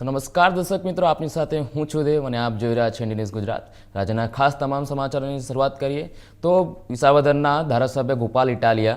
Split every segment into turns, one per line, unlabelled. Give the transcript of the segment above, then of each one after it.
તો નમસ્કાર દર્શક મિત્રો, આપની સાથે હું છું દેવ અને આપ જોઈ રહ્યા છો ઇન્ડિયન ગુજરાત. રાજ્યના ખાસ તમામ સમાચારોની શરૂઆત કરીએ. તો વિસાવદરના ધારાસભ્ય ગોપાલ ઇટાલિયા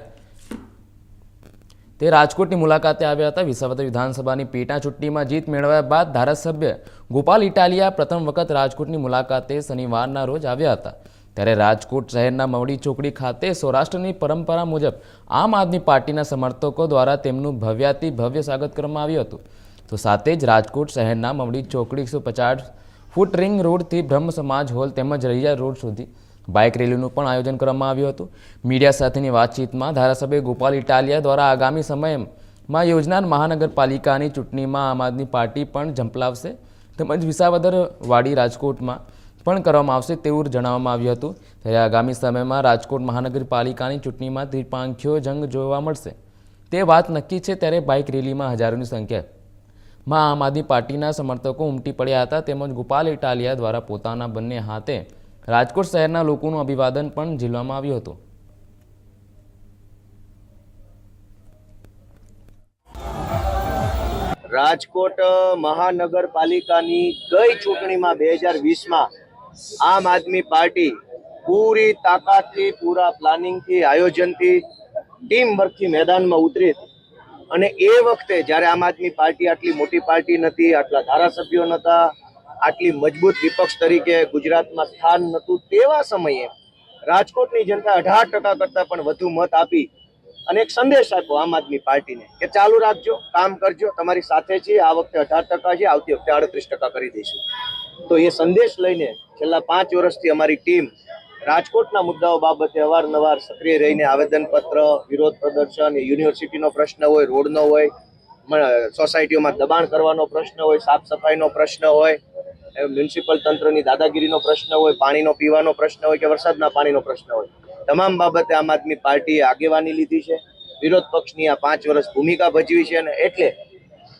તે રાજકોટની મુલાકાતે આવ્યા હતા. વિસાવદર વિધાનસભાની પેટા ચૂંટણીમાં જીત મેળવ્યા બાદ ધારાસભ્ય ગોપાલ ઇટાલિયા પ્રથમ વખત રાજકોટની મુલાકાતે શનિવારના રોજ આવ્યા હતા. ત્યારે રાજકોટ શહેરના મવડી ચોકડી ખાતે સૌરાષ્ટ્રની પરંપરા મુજબ આમ આદમી પાર્ટીના સમર્થકો દ્વારા તેમનું ભવ્યાતિ ભવ્ય સ્વાગત કરવામાં આવ્યું હતું. તો સાથે જ રાજકોટ શહેરના મમડી ચોકડી એકસો પચાસ ફૂટ રિંગ રોડથી બ્રહ્મ સમાજ હોલ તેમજ રૈયા રોડ સુધી બાઇક રેલીનું પણ આયોજન કરવામાં આવ્યું હતું. મીડિયા સાથેની વાતચીતમાં ધારાસભ્ય ગોપાલ ઇટાલિયા દ્વારા આગામી સમયમાં યોજનાર મહાનગરપાલિકાની ચૂંટણીમાં આમ આદમી પાર્ટી પણ ઝંપલાવશે. તેમજ વિસાવદર વાડી રાજકોટમાં પણ કરવામાં આવશે તેવું જણાવવામાં આવ્યું હતું. ત્યારે આગામી સમયમાં રાજકોટ મહાનગરપાલિકાની ચૂંટણીમાં ત્રિપાંખીઓ જંગ જોવા મળશે. તે વાત નક્કી છે ત્યારે બાઇક રેલીમાં હજારોની સંખ્યામાં આમ આદમી પાર્ટીના સમર્થકો ઉમટી પડ્યા હતા તેમજ ગોપાલ ઇટાલિયા દ્વારા પોતાના બંને હાથે રાજકોટ શહેરના લોકોનું અભિવાદન પણ ઝીલવામાં આવ્યું હતું.
રાજકોટ મહાનગરપાલિકાની ગઈ ચૂંટણીમાં બે હજાર વીસમાં આમ આદમી પાર્ટી પૂરી તાકાતથી, પૂરા પ્લાનિંગથી, આયોજનથી ટીમ વર્કથી મેદાનમાં ઉતરી હતી. અને એ વખતે જ્યારે આમ આદમી પાર્ટી આટલી મોટી પાર્ટી નથી, આટલા ધારાસભ્યો નહોતા આટલી મજબૂત વિપક્ષ તરીકે ગુજરાતમાં સ્થાન નહોતું તેવા સમયે રાજકોટની જનતા અઢાર ટકા કરતાં પણ વધુ મત આપી અને એક સંદેશ આપ્યો આમ આદમી પાર્ટીને કે ચાલુ રાખજો, કામ કરજો, તમારી સાથે છીએ, આ વખતે અઢાર ટકા છે, આવતી વખતે આડત્રીસ ટકા કરી દઈશું. તો એ સંદેશ લઈને છેલ્લા પાંચ વર્ષથી અમારી ટીમ રાજકોટના મુદ્દાઓ બાબતે અવારનવાર સક્રિય રહીને આવેદનપત્ર, વિરોધ પ્રદર્શન, યુનિવર્સિટીનો પ્રશ્ન હોય, રોડનો હોય સોસાયટીઓમાં દબાણ કરવાનો પ્રશ્ન હોય, સાફ સફાઈનો પ્રશ્ન હોય મ્યુનિસિપલ તંત્રની દાદાગીરીનો પ્રશ્ન હોય, પાણીનો, પીવાનો પ્રશ્ન હોય કે વરસાદના પાણીનો પ્રશ્ન હોય. તમામ બાબતે આમ આદમી પાર્ટીએ આગેવાની લીધી છે. વિરોધ પક્ષની આ પાંચ વર્ષ ભૂમિકા ભજવી છે અને એટલે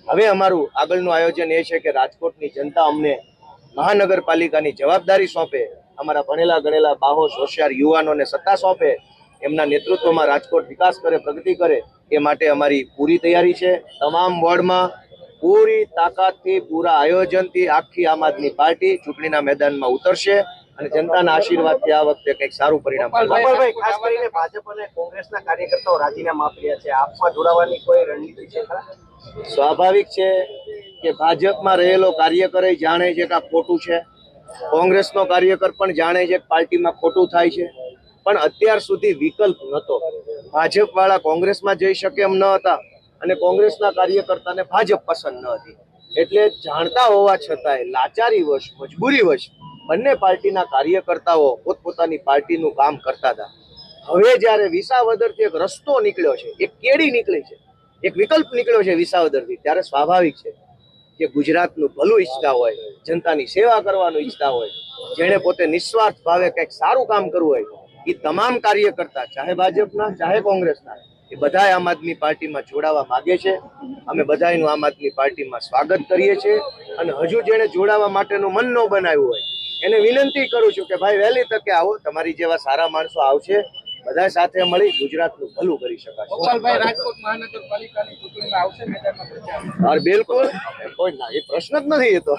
હવે અમારું આગળનું આયોજન એ છે કે રાજકોટની જનતા અમને મહાનગરપાલિકાની જવાબદારી સોંપે અમારા ભણેલા ગણેલા બાહોશ હોશિયાર યુવાનોને સત્તા સોંપે એમના નેતૃત્વમાં રાજકોટ વિકાસ કરે પ્રગતિ કરે એ માટે અમારી પૂરી તૈયારી છે. તમામ વોર્ડમાં પૂરી તાકાતથી પૂરા આયોજનથી આખી આમ આદમી પાર્ટી ચૂંટણીના મેદાનમાં ઉતરશે અને જનતાના આશીર્વાદથી આ વખતે કંઈક સારું પરિણામ
ખાસ કરીને ભાજપ અને કોંગ્રેસના કાર્યકર્તાઓ રાજીનામા આપ્યા છે. આપમાં જોડાવાની કોઈ રણનીતિ છે
સ્વાભાવિક છે કે ભાજપમાં રહેલો કાર્યકર જાણે છે કે આ ખોટું છે. કોંગ્રેસનો કાર્યકર પણ જાણે છે પાર્ટીમાં ખોટું થાય છે. પણ અત્યાર સુધી વિકલ્પ નહોતો. ભાજપવાળા કોંગ્રેસમાં જઈ શકે એમ ન હતા અને કોંગ્રેસના કાર્યકર્તાને ભાજપ પસંદ ન હતી. એટલે જાણતા હોવા છતાંય લાચારી વશ બંને પાર્ટીના કાર્યકર્તાઓ પોતપોતાની પાર્ટીનું કામ કરતા હતા. હવે જ્યારે વિસાવદરથી એક રસ્તો નીકળ્યો છે, એક કેડી નીકળી છે, એક વિકલ્પ નીકળ્યો છે વિસાવદરથી, ત્યારે સ્વાભાવિક છે કે ગુજરાતનું ભલું ઈચ્છતા હોય જનતાની સેવા કરવાનું ઈચ્છતા હોય, જેણે પોતે નિસ્વાર્થ ભાવે કંઈક સારું કામ કરવું હોય, એ તમામ કાર્યકર્તા, ચાહે ભાજપના, ચાહે કોંગ્રેસના, એ બધા આમ આદમી પાર્ટીમાં જોડાવા માગે છે. અમે બધાયનું આમ આદમી પાર્ટીમાં સ્વાગત કરીએ છીએ અને હજુ જેણે જોડાવા માટેનું મન ન બનાવ્યું હોય, એને વિનંતી કરું છું કે ભાઈ વહેલી તકે આવો, તમારી જેવા સારા માણસો આવશે બધા સાથે મળી ગુજરાતનું ભલું કરી શકાશે. બિલકુલ. કોઈ ના એ પ્રશ્ન જ નથી એ તો.